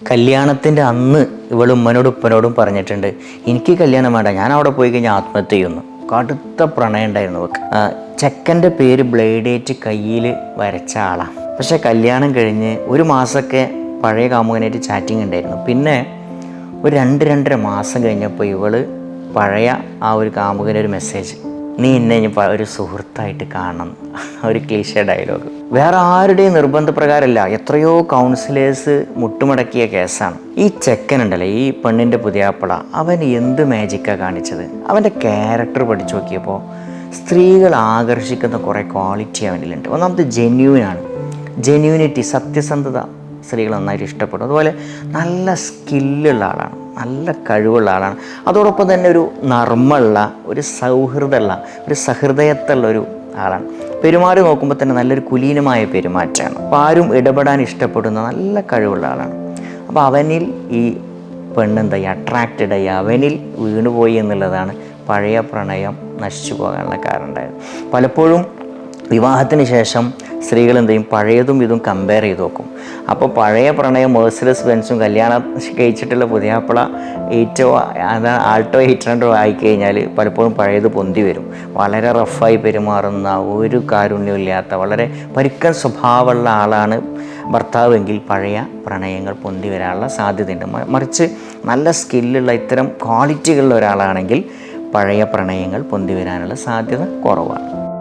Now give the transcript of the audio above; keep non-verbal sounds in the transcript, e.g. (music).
കല്യാണത്തിന്റെ അന്ന് ഇവൾ ഉമ്മനോടും ഉപ്പനോടും പറഞ്ഞിട്ടുണ്ട് എനിക്ക് കല്യാണം വേണ്ട ഞാൻ അവിടെ പോയി കഴിഞ്ഞാൽ ആത്മഹത്യ ചെയ്യുന്നു. കടുത്ത പ്രണയം ഉണ്ടായിരുന്നു അവൾക്ക് ചെക്കന്റെ പേര് ബ്ലേഡേറ്റ് കയ്യിൽ വരച്ച ആളാണ് പക്ഷേ കല്യാണം കഴിഞ്ഞ് ഒരു മാസമൊക്കെ പഴയ കാമുകനായിട്ട് ചാറ്റിംഗ് ഉണ്ടായിരുന്നു. പിന്നെ ഒരു രണ്ട് രണ്ടര മാസം കഴിഞ്ഞപ്പോൾ ഇവൾ പഴയ ആ ഒരു കാമുകന്റെ ഒരു മെസ്സേജ് നീ എന്നെ ഇനി ഒരു സുഹൃത്തായിട്ട് കാണണം. (laughs) ഒരു ക്ലീശ ഡയലോഗ് വേറെ ആരുടെയും നിർബന്ധപ്രകാരമല്ല എത്രയോ കൗൺസിലേഴ്സ് മുട്ടുമടക്കിയ കേസാണ്. ഈ ചെക്കൻ ഉണ്ടല്ലോ ഈ പെണ്ണിന്റെ പുതിയാപ്പള അവൻ എന്ത് മാജിക്കാണ് കാണിച്ചത്? അവന്റെ ക്യാരക്ടർ പഠിച്ചു നോക്കിയപ്പോൾ സ്ത്രീകൾ ആകർഷിക്കുന്ന കുറേ ക്വാളിറ്റി അവനിലുണ്ട് ഒന്നാമത് ജെന്യൂനാണ് ജെന്യൂനിറ്റി സത്യസന്ധത സ്ത്രീകൾ നന്നായിട്ട് ഇഷ്ടപ്പെടും. അതുപോലെ നല്ല സ്കില്ലുള്ള ആളാണ്. നല്ല കഴിവുള്ള ആളാണ്. അതോടൊപ്പം തന്നെ ഒരു നർമ്മമുള്ള ഒരു സൗഹൃദമുള്ള ഒരു സഹൃദയത്തുള്ള ഒരു ആളാണ്. പെരുമാറി നോക്കുമ്പോൾ തന്നെ നല്ലൊരു കുലീനമായ പെരുമാറ്റമാണ്. അപ്പോൾ ആരും ഇടപെടാൻ ഇഷ്ടപ്പെടുന്ന നല്ല കഴിവുള്ള ആളാണ്. അപ്പോൾ അവനിൽ ഈ പെണ്ണെന്തായി അട്രാക്റ്റഡ് ആയി അവനിൽ വീണുപോയി എന്നുള്ളതാണ് പഴയ പ്രണയം നശിച്ചു പോകാനുള്ള കാരണം ഉണ്ടായത്. പലപ്പോഴും വിവാഹത്തിന് ശേഷം സ്ത്രീകൾ എന്ത് ചെയ്യും പഴയതും ഇതും കമ്പയർ ചെയ്ത് നോക്കും. അപ്പോൾ പഴയ പ്രണയം മേഴ്സിലസ് ബെൻസും കല്യാണം കഴിച്ചിട്ടുള്ള പുതിയാപ്പിള ഏറ്റവും അതാ ആൾട്ടോ എയ്റ്റ് ഹൺഡ്രഡോ ആയിക്കഴിഞ്ഞാൽ പലപ്പോഴും പഴയത് പൊന്തി വരും. വളരെ റഫായി പെരുമാറുന്ന ഒരു കാരുണ്യമില്ലാത്ത വളരെ പരുക്കൻ സ്വഭാവമുള്ള ആളാണ് ഭർത്താവെങ്കിൽ പഴയ പ്രണയങ്ങൾ പൊന്തി വരാനുള്ള സാധ്യതയുണ്ട്. മറിച്ച് നല്ല സ്കില്ലുള്ള ഇത്തരം ക്വാളിറ്റികളുള്ള ഒരാളാണെങ്കിൽ പഴയ പ്രണയങ്ങൾ പൊന്തി വരാനുള്ള സാധ്യത കുറവാണ്.